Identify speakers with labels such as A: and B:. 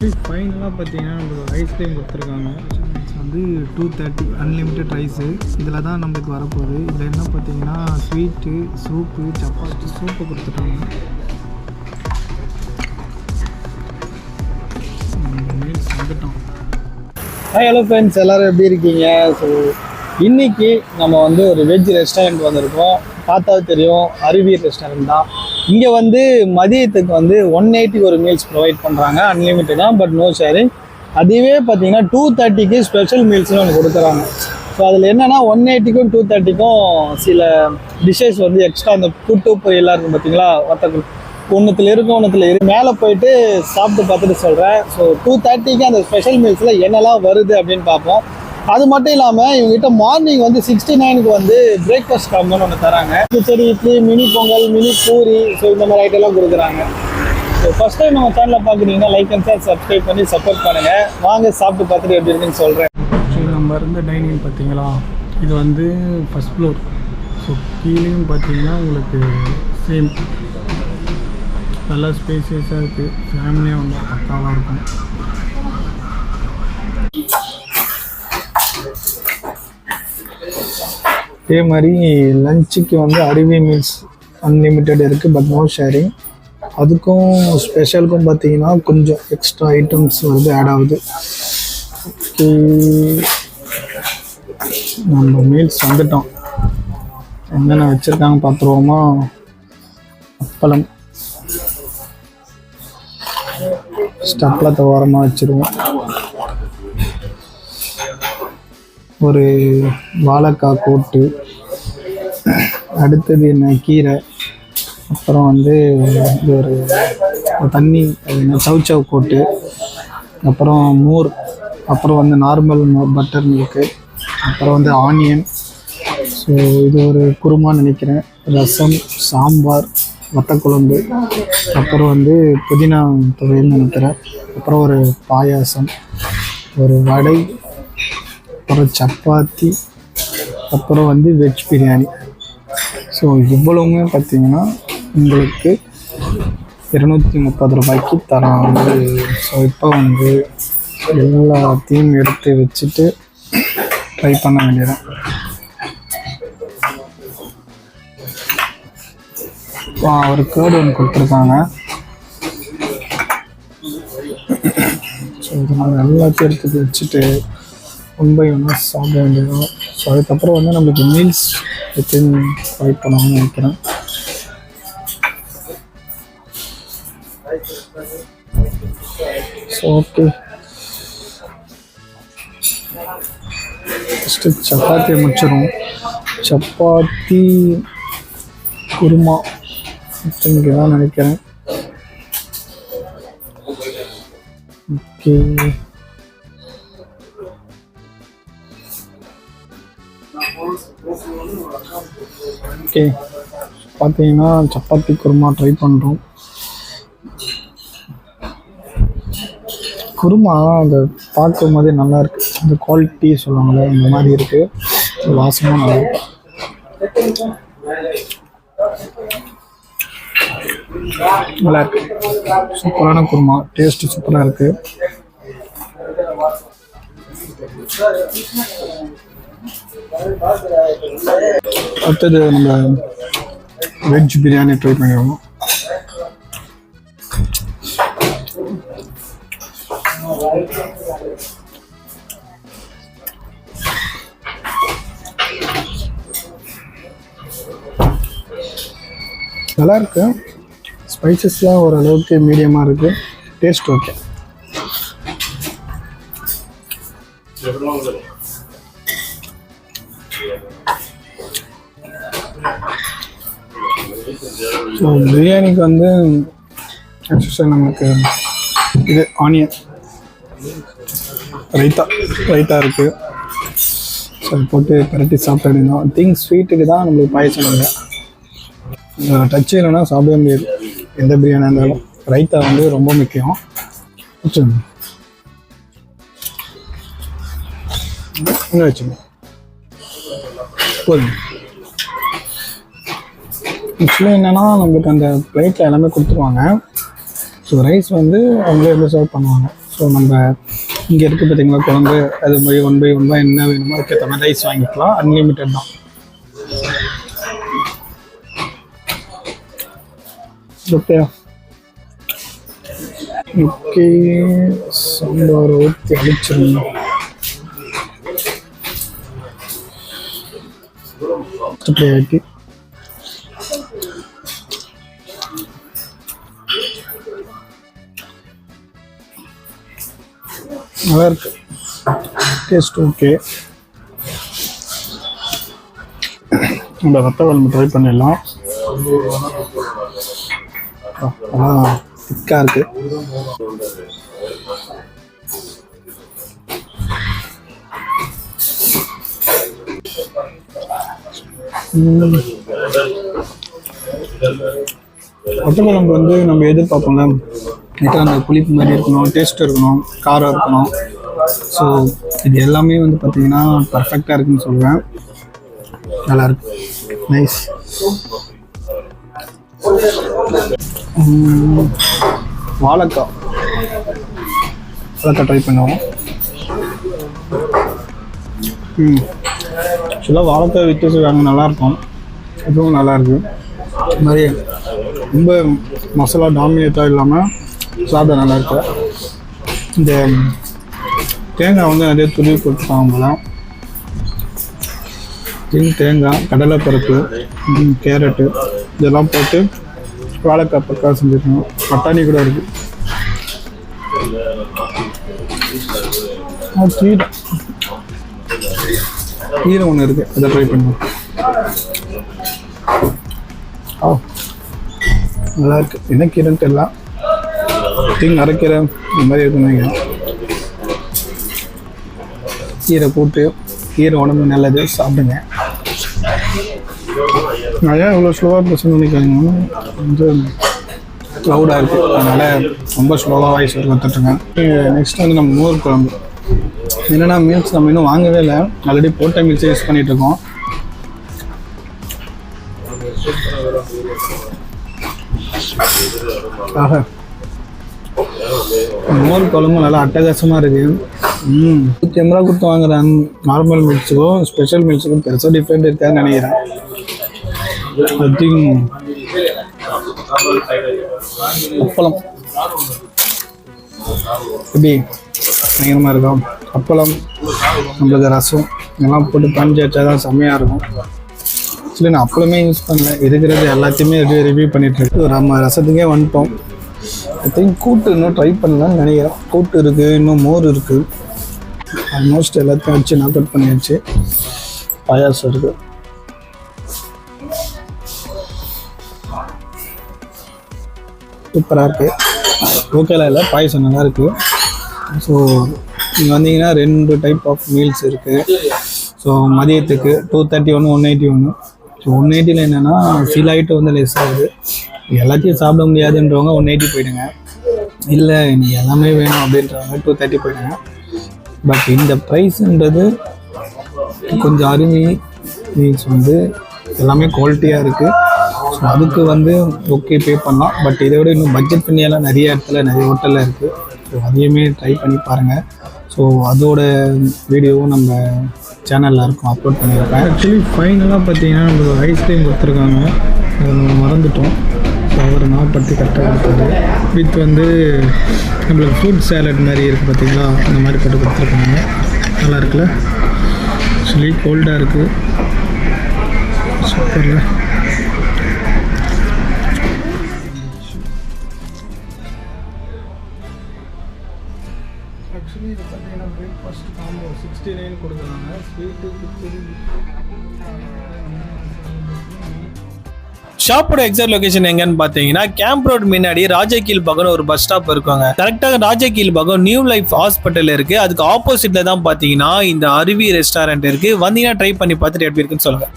A: ஃபைனலாக பார்த்தீங்கன்னா நம்மளுக்கு ஐஸ்கிரீம் கொடுத்துருக்காங்க. வந்து டூ தேர்ட்டி அன்லிமிட்டெட் ரைஸு இதில் தான் நம்மளுக்கு வரப்போகுது. இதில் என்ன பார்த்தீங்கன்னா ஸ்வீட்டு சூப்பு சப்பாத்தி சூப்பு கொடுத்துட்டாங்க. வந்துட்டோம் ஹாய் ஹலோ ஃப்ரெண்ட்ஸ் எல்லோரும் எப்படி இருக்கீங்க? ஸோ இன்னைக்கு நம்ம வந்து ஒரு வெஜ் ரெஸ்டாரண்ட் வந்திருக்கோம். பார்த்தா தெரியும் அருவி ரெஸ்டாரண்ட் தான். இங்கே வந்து மதியத்துக்கு வந்து ஒன் எயிட்டிக்கு ஒரு மீல்ஸ் ப்ரொவைட் பண்ணுறாங்க அன்லிமிட்டட் தான் பட் நோ ஷேரிங் அதுவே பார்த்தீங்கன்னா டூ தேர்ட்டிக்கு ஸ்பெஷல் மீல்ஸ்னு ஒன்று கொடுக்குறாங்க. ஸோ அதில் என்னென்னா ஒன் எயிட்டிக்கும் டூ தேர்ட்டிக்கும் சில டிஷ்ஷஸ் வந்து எக்ஸ்ட்ரா அந்த புட்டு பொரியலாக இருக்கும் பார்த்தீங்களா வத்தக்கு ஒன்றுத்தில் இருக்கும் ஒன்றுத்தில் இரு மேலே போயிட்டு சாப்பிட்டு பார்த்துட்டு சொல்கிறேன் ஸோ டூ தேர்ட்டிக்கு அந்த ஸ்பெஷல் மீல்ஸில் என்னெல்லாம் வருது அப்படின்னு பார்ப்போம். அது மட்டும் இல்லாமல் இவங்ககிட்ட மார்னிங் வந்து சிக்ஸ்டி நைனுக்கு வந்து பிரேக்ஃபாஸ்ட் காம்போன்னு ஒன்று தராங்க. Khichdi idli mini pongal mini puri so இந்த மாதிரி ஐட்டம்லாம் கொடுக்குறாங்க. ஸோ ஃபஸ்ட் டைம் நம்ம சேனலில் பார்க்குறீங்கன்னா லைக் அண்ட் ஷேர் சப்ஸ்கிரைப் பண்ணி சப்போர்ட் பண்ணுங்கள் வாங்க சாப்பிட்டு பார்த்துட்டு எப்படி இருக்குன்னு சொல்கிறேன் நம்ம இருந்த டைனிங் பார்த்தீங்களா? இது வந்து ஃபஸ்ட் ஃப்ளோர் ஸோ கீழேயும் பார்த்தீங்கன்னா உங்களுக்கு சேம் நல்லா ஸ்பேசியஸாக இருக்குது ஃபேமிலியாக வந்து பக்காவாக இருக்கும். அதே மாதிரி லஞ்சுக்கு வந்து அருவி மீல்ஸ் அன்லிமிட்டெட் இருக்குது பட் நோ ஷேரிங் அதுக்கும் ஸ்பெஷலுக்கும் பார்த்தீங்கன்னா கொஞ்சம் எக்ஸ்ட்ரா ஐட்டம்ஸ் வந்து ஆட் ஆகுது. நம்ம மீல்ஸ் வந்துட்டோம். என்னென்ன வச்சுருக்காங்க பார்த்துருவோமா? அப்பளம். ஸ்டப்பில் தோரமாக வச்சுருவோம். ஒரு வாழைக்காய் கூட்டு. அடுத்தது என்ன? கீரை. அப்புறம் வந்து இது ஒரு தண்ணி அது என்ன? சவுச்சவ் கூட்டு. அப்புறம் மோர். அப்புறம் வந்து நார்மல் பட்டர் மில்க்கு அப்புறம் வந்து ஆனியன் ஸோ இது ஒரு குருமான்னு நினைக்கிறேன். ரசம் சாம்பார் வத்தக்குழம்பு. அப்புறம் வந்து புதினா துவையல் நினைக்கிறேன். அப்புறம் ஒரு பாயாசம். ஒரு வடை அப்புறம் சப்பாத்தி அப்புறம் வந்து வெஜ் பிரியாணி. ஸோ இவ்வளவுமே பார்த்தீங்கன்னா உங்களுக்கு இருநூற்றி முப்பது ரூபாய்க்கு தராங்க. ஸோ இப்போ வந்து எல்லாத்தையும் எடுத்து வச்சுட்டு ட்ரை பண்ண வேண்டியதான் இப்போ ஒரு கேர்டு ஒன்று கொடுத்துருக்காங்க. ஸோ இதை நம்ம எல்லாத்தையும் எடுத்து வச்சுட்டு ஒன் பை ஒன்னாக சாப்பிட வேண்டியதான் ஸோ அதுக்கப்புறம் வந்து நம்மளுக்கு மீல்ஸ் வித்தின் ட்ரை பண்ணணும்னு நினைக்கிறேன். ஸோ ஓகே ஃபஸ்ட்டு சப்பாத்தியை முடிச்சிடும் சப்பாத்தி குருமா இங்கே தான் நினைக்கிறேன். Okay okay. பார்த்தீங்கன்னா சப்பாத்தி குருமா ட்ரை பண்ணுறோம் குருமா அந்த பார்க்கும் போதே நல்லா இருக்கு. அந்த குவாலிட்டி சொல்லுவாங்கள்ல இந்த மாதிரி இருக்கு. வாசமும் நல்லா நல்லா இருக்கு. சூப்பரான குருமா. டேஸ்ட் சூப்பராக இருக்கு. அடுத்தது நம்ம வெஜ் பிரியாணி ட்ரை பண்ணிடுவோம் நல்லா இருக்கு ஸ்பைசஸ்லாம் ஓரளவுக்கு மீடியமாக இருக்கு. டேஸ்ட் ஓகே ஸோ பிரியாணிக்கு வந்து ஆக்சுவலாக நமக்கு இது ஆனியன் ரைத்தா ரைத்தா இருக்குது ஸோ அது போட்டு பரட்டி சாப்பிட வேண்டியதான் திங்க் ஸ்வீட்டுக்கு தான் நம்மளுக்கு பாயசம் இல்லை டச் இல்லைன்னா சாப்பிடவே முடியாது. எந்த பிரியாணியாக இருந்தாலும். ரைத்தா வந்து ரொம்ப முக்கியம். வச்சுருங்க இங்கே வச்சுங்க போதும் ஆக்சுவலாக என்னென்னா நம்மளுக்கு அந்த பிளேட்டில் எல்லாமே கொடுத்துருவாங்க. ஸோ ரைஸ் வந்து அவங்களே வந்து சர்வ் பண்ணுவாங்க. ஸோ நம்ம இங்கே இருக்குது பார்த்தீங்களா குழம்பு அது by one by one by என்ன வேணுமோ அதுக்கேற்ற மாதிரி ரைஸ் வாங்கிக்கலாம். அன்லிமிட்டட் தான். ஓகே ஓகே சாம்பார் ஊற்றி அழிச்சிருந்தோம் அப்படியே ஆக்கி நல்லா இருக்கு. டேஸ்ட் ஓகே நம்ம ரத்த குழம்பு ட்ரை பண்ணிடலாம். அதான் திக்காக இருக்கு. ஒட்டக்குழம்பு வந்து நம்ம எதிர்பார்ப்போம்ல. லைட்டாக அந்த புளிப்பு மாதிரி இருக்கணும் டேஸ்ட் இருக்கணும் காரம் இருக்கணும். ஸோ இது எல்லாமே வந்து பார்த்தீங்கன்னா பர்ஃபெக்டாக இருக்குன்னு சொல்லுவேன் நல்லாயிருக்கு நைஸ் வாழைக்காய். வாழைக்காய் ட்ரை பண்ணுவோம். ம். ஆக்சுவலாக வாழைக்காய் விற்று செய்வாங்க நல்லாயிருக்கும். இதுவும் நல்லாயிருக்கு. இது மாதிரி ரொம்ப மசாலா டாமினேட்டாக இல்லாமல் சாதம் நல்லாயிருக்கு. இந்த தேங்காய் வந்து நிறைய துருவி போட்டுருக்காங்க போல. தேங்காய் கடலைப்பருப்பு கேரட்டு இதெல்லாம் போட்டு வாழைக்காய் பக்கா செஞ்சுருக்கோம். பட்டாணி கூட இருக்குது கீரை கீரை ஒன்று இருக்கு. அதை ட்ரை பண்ணுவோம் ஆ. நல்லா இருக்கு. என்ன கீரைன்னு தெரியல. திங் அரைக்கீரை இந்த மாதிரி இருக்குன்னு கீரை போட்டு கீரை உடம்பு நல்லது. சாப்பிடுங்க. நான் ஏன் இவ்வளோ ஸ்லோவாக பேசணும்னு நினைக்கிறீங்க வந்து க்ளவுடாக இருக்குது அதனால் ரொம்ப ஸ்லோவாக வாய்ஸ் வந்துட்டுருக்கேன் நெக்ஸ்ட் வந்து நம்ம மோர் குழம்பு. என்னென்னா மீல்ஸ் நம்ம இன்னும் வாங்கவே இல்லை. ஆல்ரெடி போட்ட மீல்ஸே யூஸ் பண்ணிகிட்டு இருக்கோம். ஆஹா. மோர் குழம்பு நல்லா அட்டகாசமாக இருக்குது ம். நூற்றி ரூபா கொடுத்து வாங்குற நார்மல் மீல்ஸுக்கும் ஸ்பெஷல் மீல்ஸுக்கும் பெருசாக டிஃப்ரெண்ட் இருக்காதுன்னு நினைக்கிறேன். ஐ திங்க் அப்பளம் எப்படி? பயங்கரமாக இருக்கும். அப்பளம் நம்மளுக்கு ரசம் இதெல்லாம் போட்டு பஞ்சு வச்சா தான் செம்மையாக இருக்கும். ஆக்சுவலி நான் அப்பளமே யூஸ் பண்ணல. இருக்கிறது எல்லாத்தையுமே ரிவ்யூ பண்ணிட்டு இருக்கு. நம்ம ரசத்துக்கே வந்துட்டோம் ஐ திங்க் கூட்டு இன்னும் ட்ரை பண்ணலான்னு நினைக்கிறேன். கூட்டு இருக்குது இன்னும் மோர் இருக்குது ஆல்மோஸ்ட் எல்லாத்தையும் வச்சு நாக் அவுட் பண்ணியாச்சு. பாயாசம் இருக்குது சூப்பராக இருக்குது ஓகேலாம் இல்லை பாயசம் நல்லா இருக்குது ஸோ நீங்கள் வந்தீங்கன்னா ரெண்டு டைப் ஆஃப் மீல்ஸ் இருக்குது ஸோ மதியத்துக்கு டூ தேர்ட்டி ஒன்று ஒன் எயிட்டி ஒன்று ஸோ ஒன் எயிட்டியில் என்னென்னா ஃபீல் ஆகிட்டு வந்து லெஸ் ஆகுது. எல்லாத்தையும் சாப்பிட முடியாதுன்றவங்க ஒன் எயிட்டி போயிடுங்க. இல்லை நீ எல்லாமே வேணும் அப்படின்றவங்க டூ தேர்ட்டி போயிடுங்க. பட் இந்த ப்ரைஸுன்றது கொஞ்சம் அருமை. மீன்ஸ் வந்து எல்லாமே குவாலிட்டியாக இருக்குது ஸோ அதுக்கு வந்து ஓகே பே பண்ணலாம். பட் இதை விட இன்னும் பட்ஜெட் பண்ணியெல்லாம் நிறைய இடத்துல நிறைய ஹோட்டலில் இருக்குது ஸோ அதையுமே ட்ரை பண்ணி பாருங்கள் ஸோ அதோட வீடியோவும் நம்ம சேனலில் இருக்கும் அப்லோட் பண்ணியிருப்பேன். ஆக்சுவலி ஃபைனலாக பார்த்தீங்கன்னா நம்மளுக்கு ஐஸ்கிரீம் கொடுத்துருக்காங்க. அதை நம்ம மறந்துட்டோம். ஸோ அவர் நாற்பத்தி கரெக்டாக கொடுத்தாரு வித் வந்து நம்மளுக்கு ஃப்ரூட் சேலட் மாதிரி இருக்குது பார்த்தீங்களா? அந்த மாதிரி போட்டு கொடுத்துருக்காங்க. நல்லா இருக்குல்ல? ஆக்சுவலி கோல்டாக இருக்குது சூப்பரில் சிக்ஸ்டி நைன் கொடுக்குறாங்க ஸ்வீட்டு கிச்சடி
B: ஷாப்போட எக்ஸாக்ட் லொகேஷன் எங்கன்னு பாத்தீங்கன்னா கேம்ப் ரோட் முன்னாடி ராஜகீல் பகன் ஒரு பஸ் ஸ்டாப் இருக்காங்க. கரெக்டாக ராஜகீல் பகன் நியூ லைஃப் ஹாஸ்பிட்டல் இருக்கு. அதுக்கு ஆப்போசிட்ல தான் பாத்தீங்கன்னா இந்த அருவி ரெஸ்டாரண்ட் இருக்கு. வந்தீங்கன்னா ட்ரை பண்ணி பார்த்துட்டு எப்படி இருக்குன்னு சொல்லுங்க.